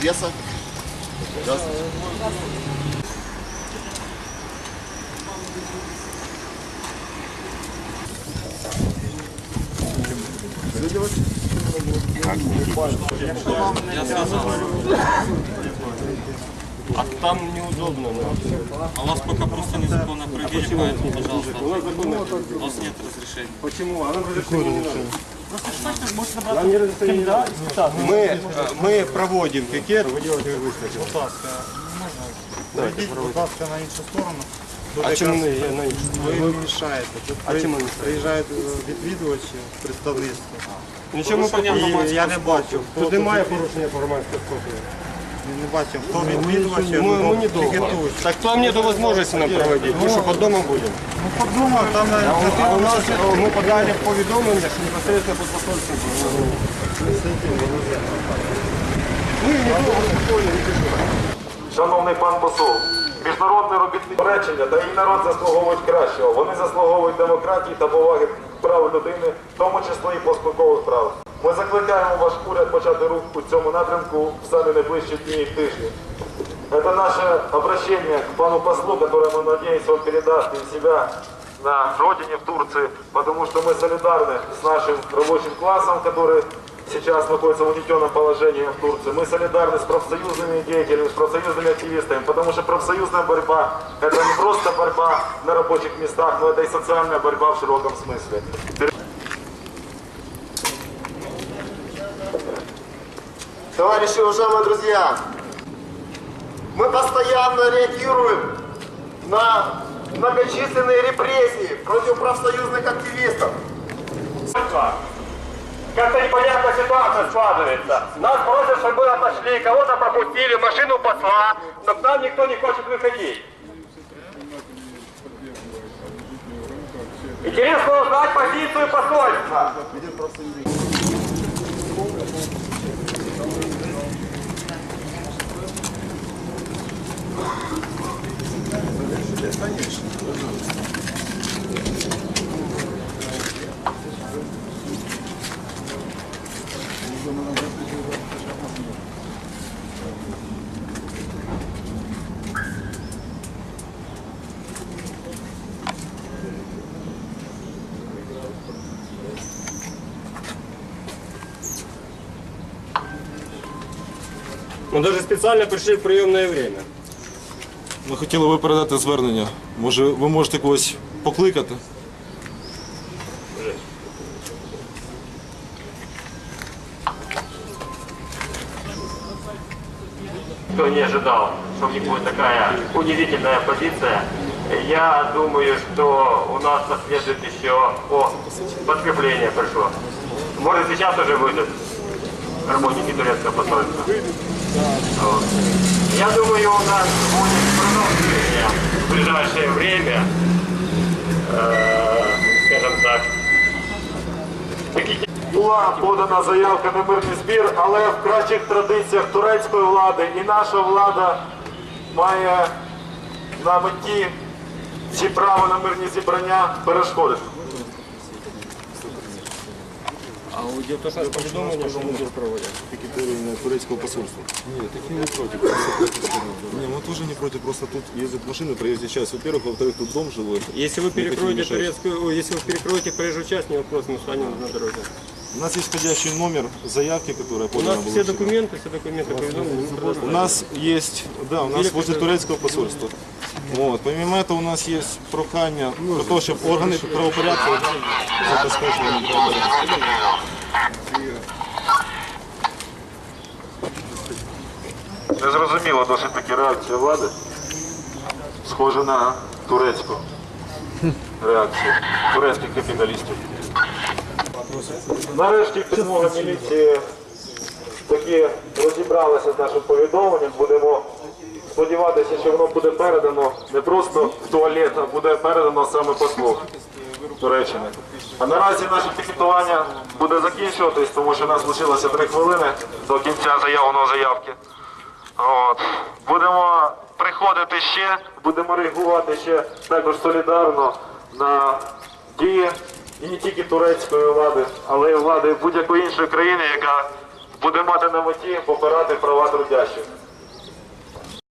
Пьеса. Здравствуйте. Я сказал. А там неудобно. А вас пока просто незаконно провели, поэтому, пожалуйста. нет разрешения. Почему? А нам разрешение не надо. Нам не разрешение не надо. Мы, э, мы проводим пикет. Вы делаете выставку. Пройдіть, будь ласка, на іншу сторону. Тут А чому якраз не, я на іншу? ви мішаєте? Тут А при- чому не мішаєте? приїжджають е, відвідувачі, представництво. Нічого ми Порушення І громадського я не бачив, хто Тут тут немає від- порушення громадського спокою. не бачив, хто відвідувачі, Мы, мы не хто дома. пікетують. Так там нету возможности нам проводить. Мы что, под домом будем? Ну, подумав, там на А у нас э, мы подали поведомление, что непосредственно под посольством. Мы не дома, спокойно, не переживай. Шановний пан посол, міжнародне робітне речення та і народ заслуговують кращого. Вони заслуговують демократії та поваги прав людини, в тому числі і поспілкових прав. Ми закликаємо ваш уряд почати рух у цьому напрямку в самі найближчі дні і тижні. Это наше обращение к пану послу, которое мы надеемся он передаст из себя на родине в Турции, потому что мы солидарны с нашим рабочим классом, который сейчас находится в угнетенном положении в Турции. Мы солидарны с профсоюзными деятелями, с профсоюзными активистами, потому что профсоюзная борьба – это не просто борьба на рабочих местах, но это и социальная борьба в широком смысле. Товарищи, уважаемые друзья, мы постоянно реагируем на многочисленные репрессии против профсоюзных активистов. Как-то непонятная ситуация складывается. Нас просят, чтобы мы отошли, кого-то пропустили, машину посла, но к нам никто не хочет выходить. Интересно узнать позицию посольства. Мы даже специально пришли в приемное время. Ми хотіли би передати звернення. Може, ви можете когось покликати? Кто не ожидал, что у них будет такая удивительная позиция. Я думаю, что у нас последует еще... О, подкрепление пришло. Может, сейчас уже выйдут работники турецкого посольства. Я думаю, у нас будет ближайшее время, э, скажем так, Була подана заявка на мирний збір, але в кращих традиціях турецької влади і наша влада має на меті ці права на мирні зібрання перешкодити. А идет то, что поведомление, что мы здесь проводим. Пікетування турецького посольства. Ні, так не проти, просто проти страны. Ні, ми теж не проти, просто тут їздять машини, проїздять час. Во-первых, во-вторых, тут дом жилой. Если вы хотим перекроете мешать. турецкую, ой, если вы перекроете проезжую часть, не вопрос, мы встанем на дороге. У нас есть входящий номер заявки, которая У подана нас была все вчера. документы, все документы поведомления мы У предоставим. нас есть, да, у нас возле турецького посольства. Вот. Помимо этого у нас есть прохання про те, щоб органи правопорядку забезпечували правопорядок. Незрозуміла досить таки реакція влади. Схожа на турецьку реакцію турецьких капіталістів. Нарешті підмога міліції таки розібралася з нашим повідомленням. Будемо сподіватися, що воно буде передано не просто в туалет, а буде передано саме послу Туреччини. А наразі наше пікетування буде закінчуватись, тому що нас лишилося три хвилини до кінця заявленої заявки. От. Будемо приходити ще, будемо реагувати ще також солідарно на дії і не тільки турецької влади, але й влади будь-якої іншої країни, яка буде мати на меті попирати права трудящих.